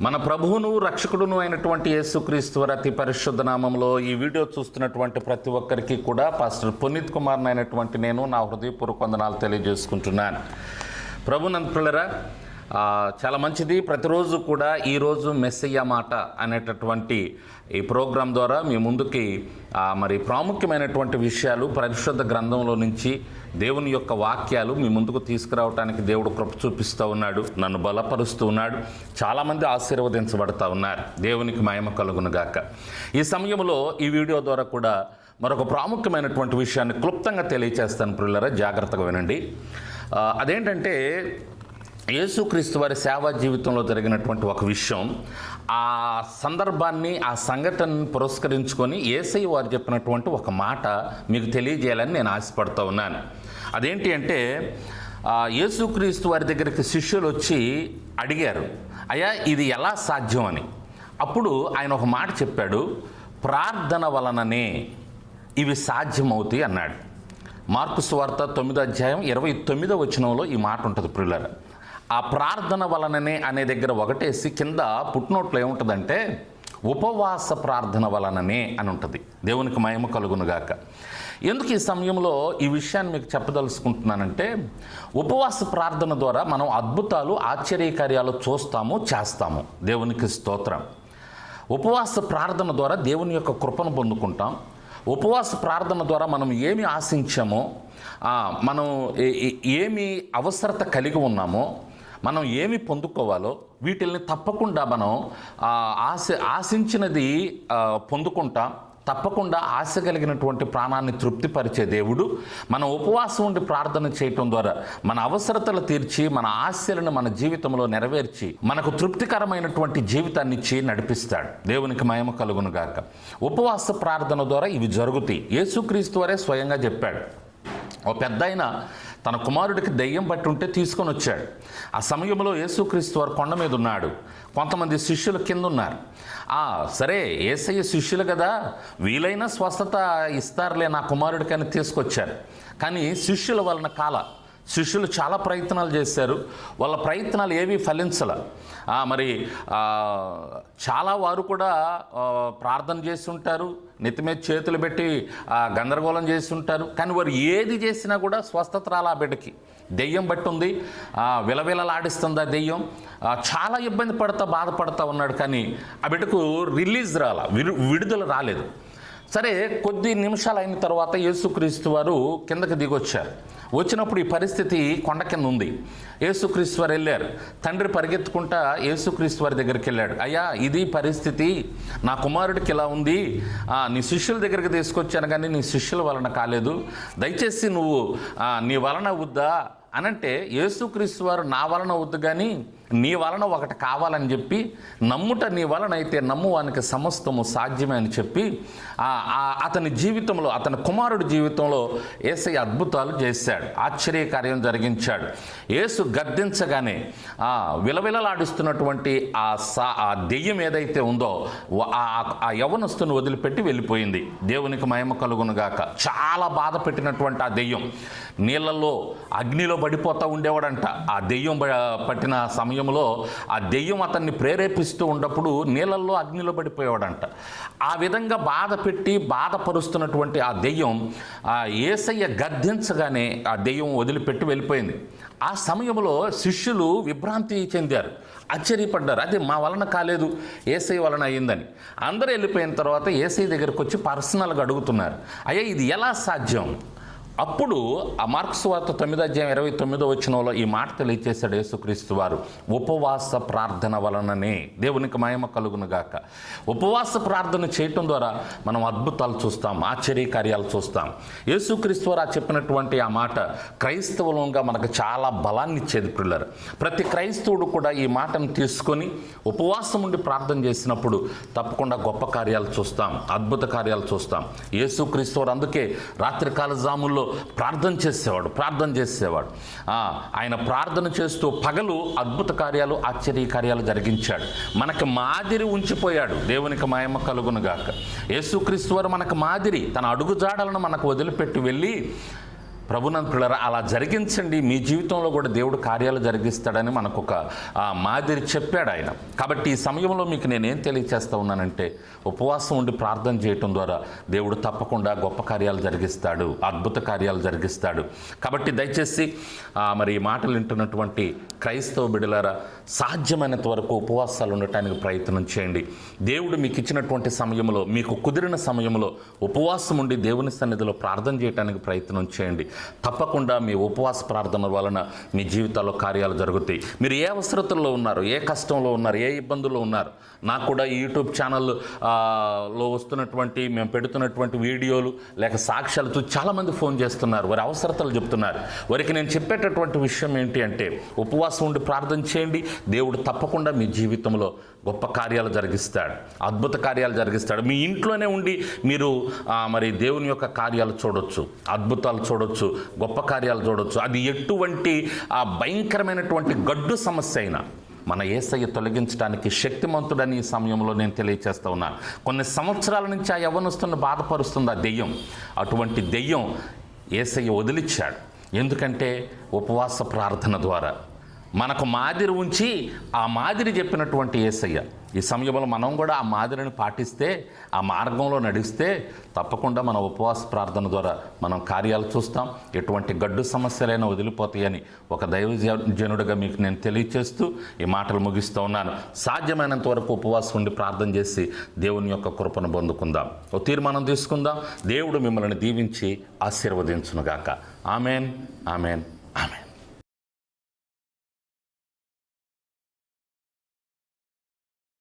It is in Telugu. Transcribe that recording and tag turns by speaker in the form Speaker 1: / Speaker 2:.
Speaker 1: మన ప్రభువును రక్షకుడును అయినటువంటి యేసుక్రీస్తు వారి అతి పరిశుద్ధ నామంలో ఈ వీడియో చూస్తున్నటువంటి ప్రతి ఒక్కరికి కూడా పాస్టర్ పునీత్ కుమార్ అయినటువంటి నేను నా హృదయపూర్వక వందనాలు తెలియజేసుకుంటున్నాను. ప్రభునంతులరా ఆ, చాలా మంచిది. ప్రతిరోజు కూడా ఈరోజు మెస్సయ్య మాట అనేటటువంటి ఈ ప్రోగ్రాం ద్వారా మీ ముందుకి మరి ప్రాముఖ్యమైనటువంటి విషయాలు పరిశుద్ధ గ్రంథంలో నుంచి దేవుని యొక్క వాక్యాలు మీ ముందుకు తీసుకురావడానికి దేవుడు కృప చూపిస్తూ ఉన్నాడు నన్ను బలపరుస్తూ ఉన్నాడు చాలామంది ఆశీర్వదించబడతా ఉన్నారు. దేవునికి మహిమ కలుగునుగాక ఈ సమయంలో ఈ వీడియో ద్వారా కూడా మరొక ప్రాముఖ్యమైనటువంటి విషయాన్ని క్లుప్తంగా తెలియచేస్తాను పిల్లరా జాగ్రత్తగా వినండి. అదేంటంటే యేసుక్రీస్తు వారి సేవా జీవితంలో జరిగినటువంటి ఒక విషయం ఆ సందర్భాన్ని ఆ సంఘటనను పురస్కరించుకొని ఏసై వారు చెప్పినటువంటి ఒక మాట మీకు తెలియజేయాలని నేను ఆశపడుతూ ఉన్నాను. అదేంటి అంటే యేసుక్రీస్తు వారి దగ్గరికి శిష్యులు వచ్చి అడిగారు అయ్యా ఇది ఎలా సాధ్యం అని? అప్పుడు ఆయన ఒక మాట చెప్పాడు ప్రార్థన వలననే ఇవి సాధ్యమవుతాయి అన్నాడు. మార్కు స్వార్త తొమ్మిదో అధ్యాయం ఇరవై తొమ్మిదో వచనంలో ఈ మాట ఉంటుంది ప్రిల్లర్ ఆ ప్రార్థన వలననే అనే దగ్గర ఒకటేసి కింద పుట్నోట్లో ఏముంటుందంటే ఉపవాస ప్రార్థన వలననే అని ఉంటుంది. దేవునికి మయము కలుగునుగాక ఎందుకు ఈ సమయంలో ఈ విషయాన్ని మీకు చెప్పదలుచుకుంటున్నానంటే ఉపవాస ప్రార్థన ద్వారా మనం అద్భుతాలు ఆశ్చర్యకార్యాలు చూస్తాము చేస్తాము. దేవునికి స్తోత్రం. ఉపవాస ప్రార్థన ద్వారా దేవుని యొక్క కృపను పొందుకుంటాం. ఉపవాస ప్రార్థన ద్వారా మనం ఏమి ఆశించామో మనం ఏమి అవసరత కలిగి ఉన్నామో మనం ఏమి పొందుకోవాలో వీటిల్ని తప్పకుండా మనం ఆశ ఆశించినది పొందుకుంటాం. తప్పకుండా ఆశ కలిగినటువంటి ప్రాణాన్ని తృప్తిపరిచే దేవుడు మన ఉపవాసం ఉండి ప్రార్థన చేయటం ద్వారా మన అవసరతలు తీర్చి మన ఆశలను మన జీవితంలో నెరవేర్చి మనకు తృప్తికరమైనటువంటి జీవితాన్ని ఇచ్చి నడిపిస్తాడు. దేవునికి మయమ కలుగును గాక. ఉపవాస ప్రార్థన ద్వారా ఇవి జరుగుతాయి. యేసుక్రీస్తు వారే స్వయంగా చెప్పాడు. ఓ పెద్ద తన కుమారుడికి దెయ్యం పట్టి ఉంటే తీసుకొని వచ్చాడు. ఆ సమయంలో యేసుక్రీస్తు వారు కొండ మీద ఉన్నాడు. కొంతమంది శిష్యులు కింద ఉన్నారు ఆ సరే ఏసయ్య శిష్యులు కదా. వీలైనా స్వస్థత ఇస్తారులే నా కుమారుడికి అని తీసుకొచ్చారు. కానీ శిష్యుల వలన కాల శిష్యులు చాలా ప్రయత్నాలు చేశారు. వాళ్ళ ప్రయత్నాలు ఏవి ఫలించల. మరి చాలా వారు కూడా ప్రార్థన చేసి ఉంటారు నెత్తి మీద చేతులు పెట్టి గందరగోళం చేసి ఉంటారు కానీ వారు ఏది చేసినా కూడా స్వస్థత రాలా ఆ బిడ్డకి. దెయ్యం బట్టి ఉంది విలవిలలాడిస్తుంది ఆ దెయ్యం. చాలా ఇబ్బంది పడతా బాధపడతా ఉన్నాడు. కానీ ఆ బిడ్డకు రిలీజ్ రాలా. విడు- విడుదల రాలేదు. సరే కొద్ది నిమిషాలు అయిన తర్వాత యేసుక్రీస్తు వారు కిందకి దిగొచ్చారు. వచ్చినప్పుడు ఈ పరిస్థితి కొండ కింద ఉంది. యేసుక్రీస్తు వారు వెళ్ళారు. తండ్రి పరిగెత్తుకుంటా యేసుక్రీస్తు వారి దగ్గరికి వెళ్ళాడు. అయ్యా ఇది పరిస్థితి. నా కుమారుడికి ఇలా ఉంది. నీ శిష్యుల దగ్గరికి తీసుకొచ్చాను కానీ నీ శిష్యుల వలన కాలేదు. దయచేసి నువ్వు నీ వలన వద్దా? అనంటే యేసుక్రీస్తు వారు నా వలన వద్దు కానీ నీ వలన ఒకటి కావాలని చెప్పి నమ్ముట నీ వలన అయితే నమ్మువానికి సమస్తము సాధ్యమే అని చెప్పి అతని జీవితంలో అతని కుమారుడి జీవితంలో ఏసై అద్భుతాలు చేశాడు. ఆశ్చర్యకార్యం జరిగించాడు. యేసు గద్దించగానే ఆ విలవిలలాడిస్తున్నటువంటి ఆ సా ఆ దెయ్యం ఏదైతే ఉందో ఆ ఆ వదిలిపెట్టి వెళ్ళిపోయింది. దేవునికి మహిమ కలుగునుగాక. చాలా బాధ పెట్టినటువంటి ఆ దెయ్యం. నీళ్ళల్లో అగ్నిలో పడిపోతూ ఉండేవాడంట. ఆ దెయ్యం పట్టిన సమయంలో ఆ దెయ్యం అతన్ని ప్రేరేపిస్తూ ఉన్నప్పుడు నీళ్ళల్లో అగ్నిలో పడిపోయేవాడంట. ఆ విధంగా బాధ పెట్టి బాధపరుస్తున్నటువంటి ఆ దెయ్యం ఆ ఏసయ్య గద్దించగానే ఆ దెయ్యం వదిలిపెట్టి వెళ్ళిపోయింది. ఆ సమయంలో శిష్యులు విభ్రాంతి చెందారు. ఆశ్చర్యపడ్డారు. అది మా వలన కాలేదు. ఏసై వలన అయ్యిందని అందరూ వెళ్ళిపోయిన తర్వాత ఏసై దగ్గరకు వచ్చి పర్సనల్గా అడుగుతున్నారు. అయ్యా ఇది ఎలా సాధ్యం? అప్పుడు ఆ మార్క్స్ వార్త తొమ్మిదో అధ్యాయం ఇరవై తొమ్మిదో వచ్చినంలో ఈ మాట తెలియచేశాడు యేసుక్రీస్తు వారు. ఉపవాస ప్రార్థన వలననే దేవునికి మహిమ కలుగును గాక. ఉపవాస ప్రార్థన చేయటం ద్వారా మనం అద్భుతాలు చూస్తాం ఆశ్చర్యకార్యాలు చూస్తాం. యేసుక్రీస్తు వారు ఆ చెప్పినటువంటి ఆ మాట క్రైస్తవులంగా మనకు చాలా బలాన్ని ఇచ్చేది పిల్లరు ప్రతి క్రైస్తవుడు కూడా ఈ మాటను తీసుకొని ఉపవాసం ఉండి ప్రార్థన చేసినప్పుడు తప్పకుండా గొప్ప కార్యాలు చూస్తాం అద్భుత కార్యాలు చూస్తాం. యేసుక్రీస్తు వారు అందుకే రాత్రికాల జాముల్లో ప్రార్థన చేసేవాడు ప్రార్థన చేసేవాడు. ఆయన ప్రార్థన చేస్తూ పగలు అద్భుత కార్యాలు ఆశ్చర్య కార్యాలు జరిగించాడు. మనకు మాదిరి ఉంచిపోయాడు. దేవునికి మాయమ్మ కలుగునుగాక. యేసుక్రీస్తు వారు మనకు మాదిరి తన అడుగుజాడలను మనకు వదిలిపెట్టి వెళ్ళి ప్రభునంద పిల్లరా అలా జరిగించండి. మీ జీవితంలో కూడా దేవుడు కార్యాలు జరిగిస్తాడని మనకు ఒక మాదిరి చెప్పాడు ఆయన. కాబట్టి ఈ సమయంలో మీకు నేనేం తెలియచేస్తా ఉన్నానంటే ఉపవాసం ఉండి ప్రార్థన చేయటం ద్వారా దేవుడు తప్పకుండా గొప్ప కార్యాలు జరిగిస్తాడు అద్భుత కార్యాలు జరిగిస్తాడు. కాబట్టి దయచేసి మరి ఈ మాటలు వింటున్నటువంటి క్రైస్తవ బిడలారా సాధ్యమైనంత వరకు ఉపవాసాలు ఉండటానికి ప్రయత్నం చేయండి. దేవుడు మీకు ఇచ్చినటువంటి సమయంలో మీకు కుదిరిన సమయంలో ఉపవాసం ఉండి దేవుని సన్నిధిలో ప్రార్థన చేయడానికి ప్రయత్నం చేయండి. తప్పకుండా మీ ఉపవాస ప్రార్థన వలన మీ జీవితాల్లో కార్యాలు జరుగుతాయి. మీరు ఏ అవసరతల్లో ఉన్నారు ఏ కష్టంలో ఉన్నారు ఏ ఇబ్బందుల్లో ఉన్నారు నాకు కూడా యూట్యూబ్ ఛానల్లో వస్తున్నటువంటి మేము పెడుతున్నటువంటి వీడియోలు లేక సాక్ష్యాలు చూసి చాలామంది ఫోన్ చేస్తున్నారు వారి అవసరతలు చెప్తున్నారు. వారికి నేను చెప్పేటటువంటి విషయం ఏంటి అంటే ఉపవాసం ఉండి ప్రార్థన చేయండి దేవుడు తప్పకుండా మీ జీవితంలో గొప్ప కార్యాలు జరిగిస్తాడు అద్భుత కార్యాలు జరిగిస్తాడు. మీ ఇంట్లోనే ఉండి మీరు మరి దేవుని యొక్క కార్యాలు చూడొచ్చు అద్భుతాలు చూడొచ్చు గొప్ప కార్యాలు చూడొచ్చు. అది ఎటువంటి ఆ భయంకరమైనటువంటి గడ్డు సమస్య అయినా మన ఏసయ్య తొలగించడానికి శక్తిమంతుడని ఈ సమయంలో నేను తెలియచేస్తా ఉన్నాను కొన్ని సంవత్సరాల నుంచి ఆ యవనస్తున్న బాధపరుస్తుంది ఆ దెయ్యం. అటువంటి దెయ్యం ఏసయ్య వదిలిచ్చాడు. ఎందుకంటే ఉపవాస ప్రార్థన ద్వారా మనకు మాదిరి ఉంచి ఆ మాదిరి చెప్పినటువంటి ఏసయ్య ఈ సమయంలో మనం కూడా ఆ మాదిరిని పాటిస్తే ఆ మార్గంలో నడిస్తే తప్పకుండా మన ఉపవాస ప్రార్థన ద్వారా మనం కార్యాలు చూస్తాం. ఎటువంటి గడ్డు సమస్యలైనా వదిలిపోతాయని ఒక దైవ జనుడిగా మీకు నేను తెలియచేస్తూ ఈ మాటలు ముగిస్తూ ఉన్నాను. సాధ్యమైనంత వరకు ఉపవాసం ఉండి ప్రార్థన చేసి దేవుని యొక్క కృపను పొందుకుందాం. ఓ తీర్మానం తీసుకుందాం. దేవుడు మిమ్మల్ని దీవించి ఆశీర్వదించునుగాక. Amen amen.